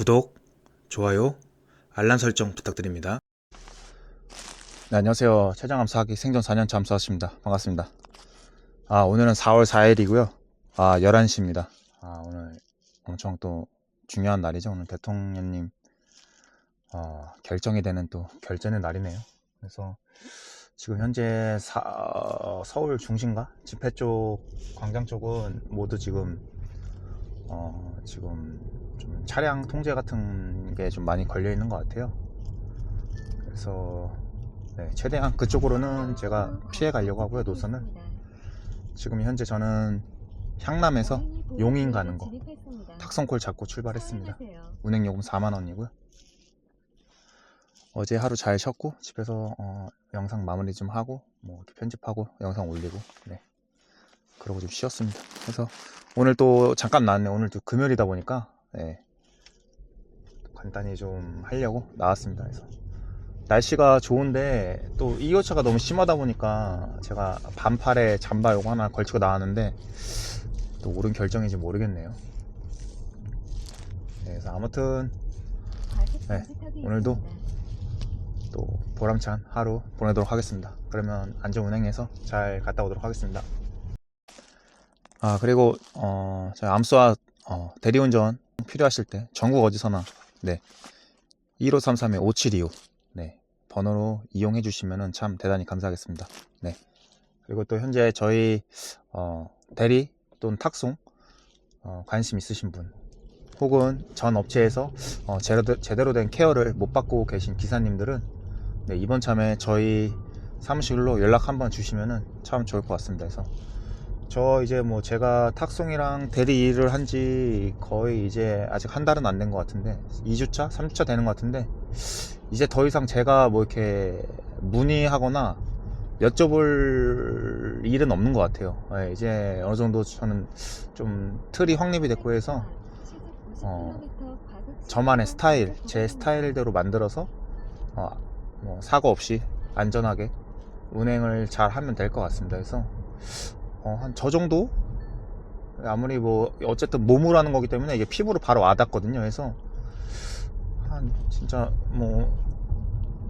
구독, 좋아요, 알람 설정 부탁드립니다. 네, 안녕하세요. 최장암 사기 생존 4년차 암수하십니다. 반갑습니다. 아, 오늘은 4월 4일이고요. 아, 11시입니다. 아, 오늘 엄청 또 중요한 날이죠. 오늘 대통령님 어, 결정이 되는 또 결전의 날이네요. 그래서 지금 현재 사- 어, 서울 중심가 집회 쪽 광장 쪽은 모두 지금 어, 지금 좀 차량 통제 같은 게 좀 많이 걸려 있는 것 같아요. 그래서 네, 최대한 그쪽으로는 제가 피해 가려고 하고요 노선을 지금 현재 저는 향남에서 용인 가는 거 탁성콜 잡고 출발했습니다. 운행 요금 4만 원이고요. 어제 하루 잘 쉬었고 집에서 어, 영상 마무리 좀 하고 뭐 이렇게 편집하고 영상 올리고 네 그러고 좀 쉬었습니다. 그래서 오늘 또 잠깐 나왔네. 오늘 또 금요일이다 보니까 네. 간단히 좀 하려고 나왔습니다. 그래서 날씨가 좋은데 또 이호차가 너무 심하다 보니까 제가 반팔에 잠바 요거 하나 걸치고 나왔는데 또 옳은 결정인지 모르겠네요. 네, 그래서 아무튼 네, 오늘도 또 보람찬 하루 보내도록 하겠습니다. 그러면 안전 운행해서 잘 갔다 오도록 하겠습니다. 아 그리고 어 저희 암수와 어, 대리운전 필요하실 때 전국 어디서나 네 1533에 5725 네 번호로 이용해 주시면은 참 대단히 감사하겠습니다. 네 그리고 또 현재 저희 어, 대리 또는 탁송 어, 관심 있으신 분 혹은 전 업체에서 어, 제대로, 제대로 된 케어를 못 받고 계신 기사님들은 네, 이번 참에 저희 사무실로 연락 한번 주시면은 참 좋을 것 같습니다. 그래서 저 이제 뭐 제가 탁송이랑 대리 일을 한 지 거의 이제 아직 한 달은 안 된 것 같은데 2주차? 3주차 되는 것 같은데 이제 더 이상 제가 뭐 이렇게 문의하거나 여쭤볼 일은 없는 것 같아요. 예, 이제 어느 정도 저는 좀 틀이 확립이 됐고 해서 어, 저만의 스타일, 제 스타일대로 만들어서 어, 뭐 사고 없이 안전하게 운행을 잘 하면 될 것 같습니다. 그래서 어, 한 저 정도? 아무리 뭐 어쨌든 몸으로 하는 거기 때문에 이게 피부로 바로 와닿거든요. 그래서 한 진짜 뭐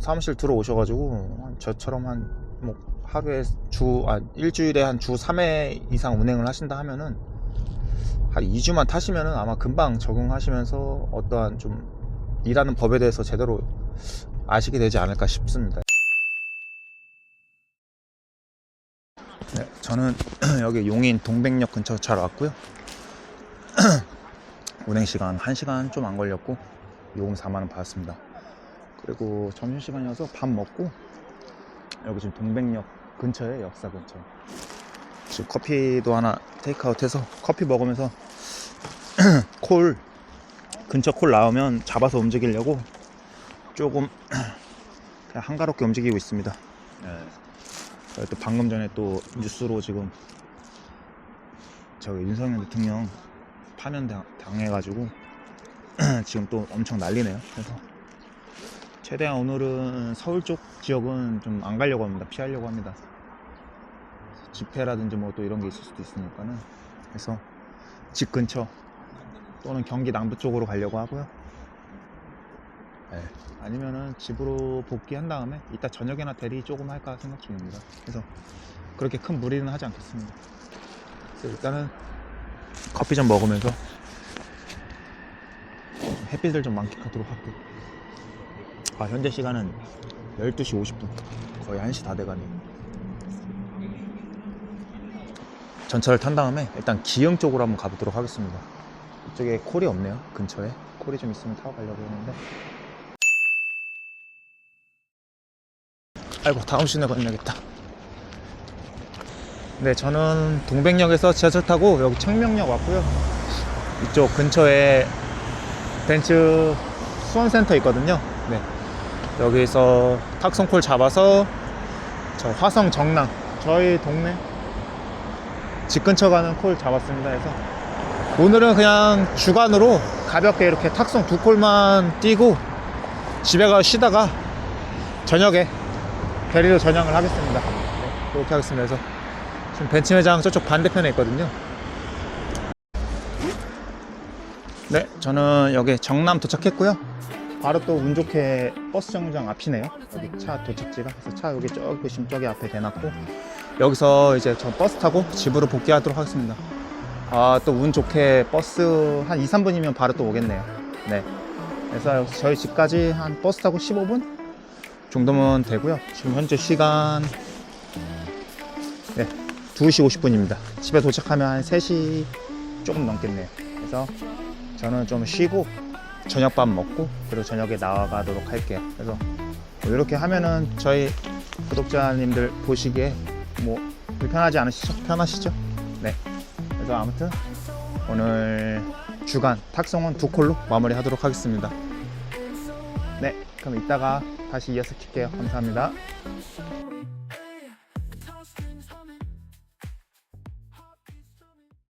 사무실 들어오셔가지고 한 저처럼 한 뭐 하루에 주 아, 일주일에 한 주 3회 이상 운행을 하신다 하면은 한 2주만 타시면은 아마 금방 적응하시면서 어떠한 좀 일하는 법에 대해서 제대로 아시게 되지 않을까 싶습니다. 네, 저는 여기 용인 동백역 근처 잘 왔고요. 운행 시간 1시간 좀 안 걸렸고 요금 4만 원 받았습니다. 그리고 점심 시간이어서 밥 먹고 여기 지금 동백역 근처에 역사 근처. 지금 커피도 하나 테이크아웃해서 커피 먹으면서 콜 근처 콜 나오면 잡아서 움직이려고 조금 한가롭게 움직이고 있습니다. 네. 또 방금 전에 또 뉴스로 지금 저기 윤석열 대통령 파면 당- 당해가지고 지금 또 엄청 난리네요. 그래서 최대한 오늘은 서울 쪽 지역은 좀 안 가려고 합니다. 피하려고 합니다. 집회라든지 뭐 또 이런 게 있을 수도 있으니까는 그래서 집 근처 또는 경기 남부 쪽으로 가려고 하고요. 네. 아니면은 집으로 복귀한 다음에 이따 저녁에나 대리 조금 할까 생각 중입니다. 그래서 그렇게 큰 무리는 하지 않겠습니다. 그래서 일단은 커피 좀 먹으면서 햇빛을 좀 만끽하도록 할게요. 아, 현재 시간은 12시 50분. 거의 1시 다 돼가네요. 전철을 탄 다음에 일단 기흥 쪽으로 한번 가보도록 하겠습니다. 이쪽에 콜이 없네요. 근처에. 콜이 좀 있으면 타고 가려고 했는데. 아이고, 다음 시내 건너겠다. 네, 저는 동백역에서 지하철 타고 여기 청명역 왔고요. 이쪽 근처에 벤츠 수원센터 있거든요. 네. 여기서 탁송콜 잡아서 저 화성 정랑 저희 동네 집 근처 가는 콜 잡았습니다. 그래서 오늘은 그냥 주간으로 가볍게 이렇게 탁송 두 콜만 뛰고 집에 가 쉬다가 저녁에 대리로 전향을 하겠습니다. 네, 그렇게 하겠습니다. 그래서 지금 벤츠 매장 저쪽 반대편에 있거든요. 네, 저는 여기 정남 도착했고요. 바로 또 운 좋게 버스 정류장 앞이네요. 여기 차 도착지가. 그래서 차 여기 저기 보시면 저기 앞에 대놨고 여기서 이제 저 버스 타고 집으로 복귀하도록 하겠습니다. 아, 또 운 좋게 버스 한 2, 3분이면 바로 또 오겠네요. 네. 그래서 저희 집까지 한 버스 타고 15분 정도면 되고요. 지금 현재 시간 네, 2시 50분입니다. 집에 도착하면 한 3시 조금 넘겠네요. 그래서 저는 좀 쉬고 저녁밥 먹고 그리고 저녁에 나가도록 할게요. 그래서 뭐 이렇게 하면은 저희 구독자님들 보시기에 뭐 불편하지 않으시죠? 편하시죠? 네. 그래서 아무튼 오늘 주간 탁송은 두 콜로 마무리하도록 하겠습니다. 네, 그럼 이따가 다시 이어서 킬게요. 감사합니다.